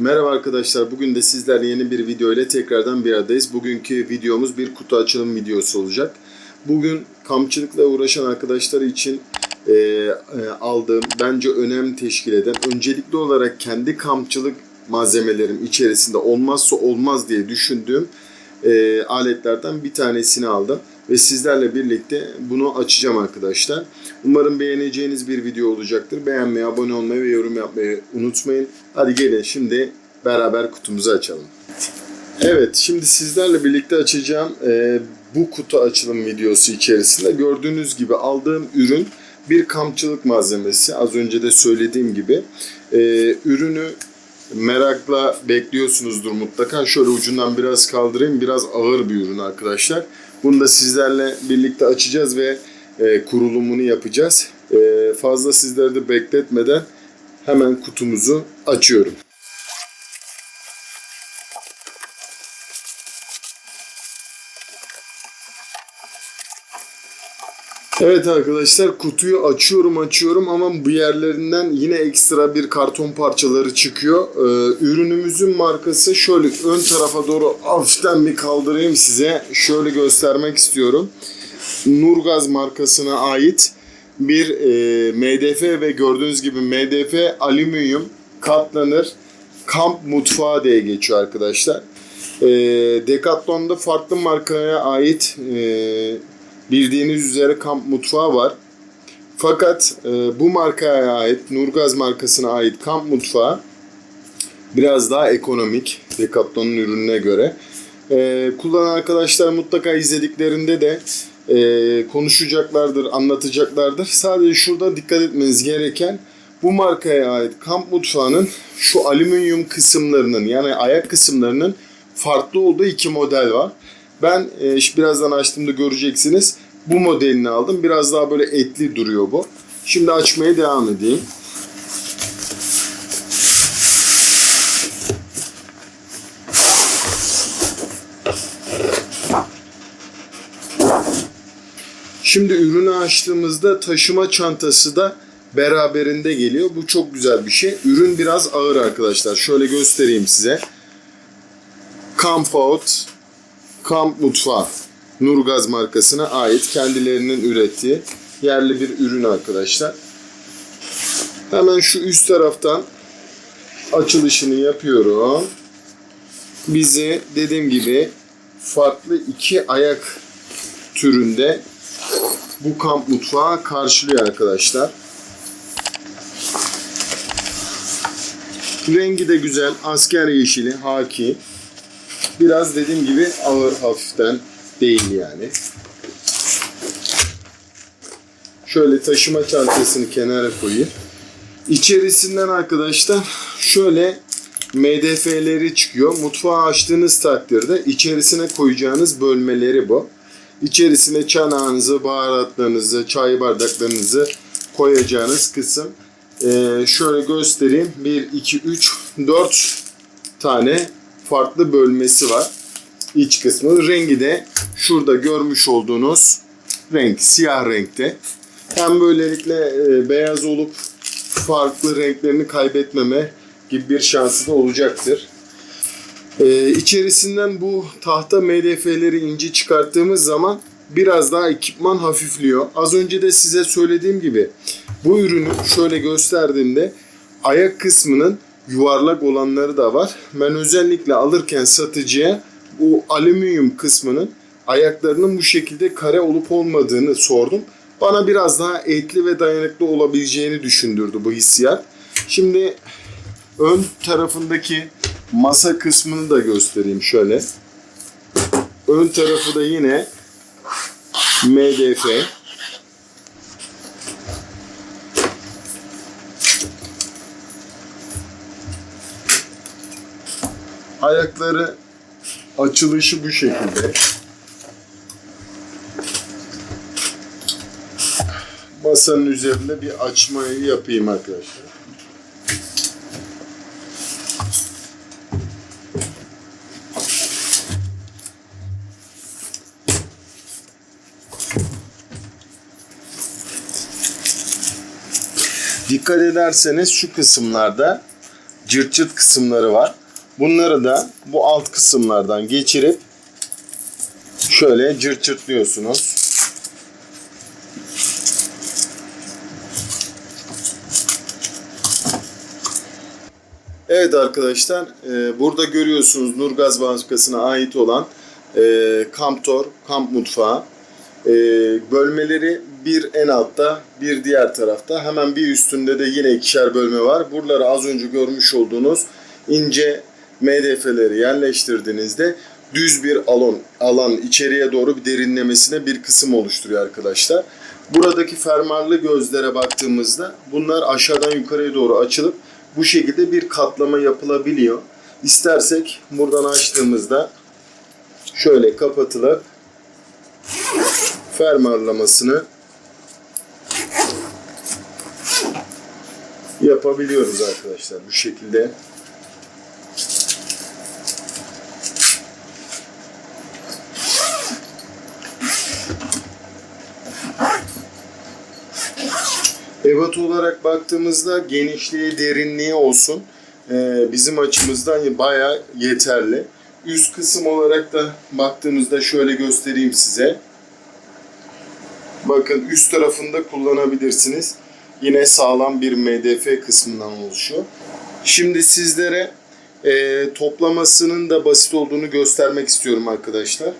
Merhaba arkadaşlar. Bugün de sizlerle yeni bir video ile tekrardan bir aradayız. Bugünkü videomuz bir kutu açılım videosu olacak. Bugün kampçılıkla uğraşan arkadaşlar için e, e, aldığım, bence önem teşkil eden, öncelikli olarak kendi kampçılık malzemelerim içerisinde olmazsa olmaz diye düşündüğüm e, aletlerden bir tanesini aldım. Ve sizlerle birlikte bunu açacağım arkadaşlar. Umarım beğeneceğiniz bir video olacaktır. Beğenmeyi, abone olmayı ve yorum yapmayı unutmayın. Hadi gelin şimdi beraber kutumuzu açalım. Evet şimdi sizlerle birlikte açacağım e, bu kutu açılım videosu içerisinde gördüğünüz gibi aldığım ürün bir kampçılık malzemesi. Az önce de söylediğim gibi e, ürünü merakla bekliyorsunuzdur mutlaka. Şöyle ucundan biraz kaldırayım. Biraz ağır bir ürün arkadaşlar. Bunu da sizlerle birlikte açacağız ve e, kurulumunu yapacağız. E, fazla sizleri de bekletmeden hemen kutumuzu açıyorum. Evet arkadaşlar kutuyu açıyorum açıyorum ama bu yerlerinden yine ekstra bir karton parçaları çıkıyor. Ee, ürünümüzün markası şöyle ön tarafa doğru hafiften bir kaldırayım size. Şöyle göstermek istiyorum. Nurgaz markasına ait bir e, MDF ve gördüğünüz gibi MDF alüminyum katlanır kamp mutfağı diye geçiyor arkadaşlar. E, Decathlon'da farklı markaya ait e, bildiğiniz üzere kamp mutfağı var. Fakat e, bu markaya ait, Nurgaz markasına ait kamp mutfağı biraz daha ekonomik Decathlon'un ürününe göre. E, kullanan arkadaşlar mutlaka izlediklerinde de e, konuşacaklardır, anlatacaklardır. Sadece şurada dikkat etmeniz gereken bu markaya ait kamp mutfağının şu alüminyum kısımlarının yani ayak kısımlarının farklı olduğu iki model var. Ben e, birazdan açtığımda göreceksiniz. Bu modelini aldım. Biraz daha böyle etli duruyor bu. Şimdi açmaya devam edeyim. Şimdi ürünü açtığımızda taşıma çantası da beraberinde geliyor. Bu çok güzel bir şey. Ürün biraz ağır arkadaşlar. Şöyle göstereyim size. Camp Out Kamp Mutfağı Nurgaz markasına ait kendilerinin ürettiği yerli bir ürün arkadaşlar. Hemen şu üst taraftan açılışını yapıyorum. Bizi dediğim gibi farklı iki ayak türünde bu kamp mutfağı karşılıyor arkadaşlar. Rengi de güzel. Asker yeşili, haki. Biraz dediğim gibi ağır hafiften değil yani. Şöyle taşıma çantasını kenara koyayım. İçerisinden arkadaşlar şöyle MDF'leri çıkıyor. Mutfağı açtığınız takdirde içerisine koyacağınız bölmeleri bu. İçerisine çanağınızı, baharatlarınızı, çay bardaklarınızı koyacağınız kısım. Ee, şöyle göstereyim. 1, 2, 3, 4 tane farklı bölmesi var. İç kısmı. Rengi de şurada görmüş olduğunuz renk. Siyah renkte. Hem böylelikle e, beyaz olup farklı renklerini kaybetmeme gibi bir şansı da olacaktır. Ee, içerisinden bu tahta MDF'leri ince çıkarttığımız zaman biraz daha ekipman hafifliyor. Az önce de size söylediğim gibi bu ürünü şöyle gösterdiğimde ayak kısmının yuvarlak olanları da var. Ben özellikle alırken satıcıya bu alüminyum kısmının ayaklarının bu şekilde kare olup olmadığını sordum. Bana biraz daha etli ve dayanıklı olabileceğini düşündürdü bu hissiyat. Şimdi ön tarafındaki masa kısmını da göstereyim şöyle. Ön tarafı da yine MDF. Ayakları açılışı bu şekilde. Masanın üzerinde bir açmayı yapayım arkadaşlar. Dikkat ederseniz şu kısımlarda cırt cırt kısımları var. Bunları da bu alt kısımlardan geçirip şöyle cırt cırtlıyorsunuz. Evet arkadaşlar, e, burada görüyorsunuz Nurgaz Bankası'na ait olan e, Kamptor, kamp mutfağı. E, bölmeleri bir en altta, bir diğer tarafta. Hemen bir üstünde de yine ikişer bölme var. Buraları az önce görmüş olduğunuz ince MDF'leri yerleştirdiğinizde düz bir alan, alan içeriye doğru bir derinlemesine bir kısım oluşturuyor arkadaşlar. Buradaki fermuarlı gözlere baktığımızda bunlar aşağıdan yukarıya doğru açılıp bu şekilde bir katlama yapılabiliyor. İstersek buradan açtığımızda şöyle kapatılıp fermuarlamasını yapabiliyoruz arkadaşlar bu şekilde. Ebat olarak baktığımızda genişliği, derinliği olsun e, bizim açımızdan bayağı yeterli. Üst kısım olarak da baktığımızda şöyle göstereyim size. Bakın üst tarafında kullanabilirsiniz. Yine sağlam bir MDF kısmından oluşuyor. Şimdi sizlere e, toplamasının da basit olduğunu göstermek istiyorum arkadaşlar.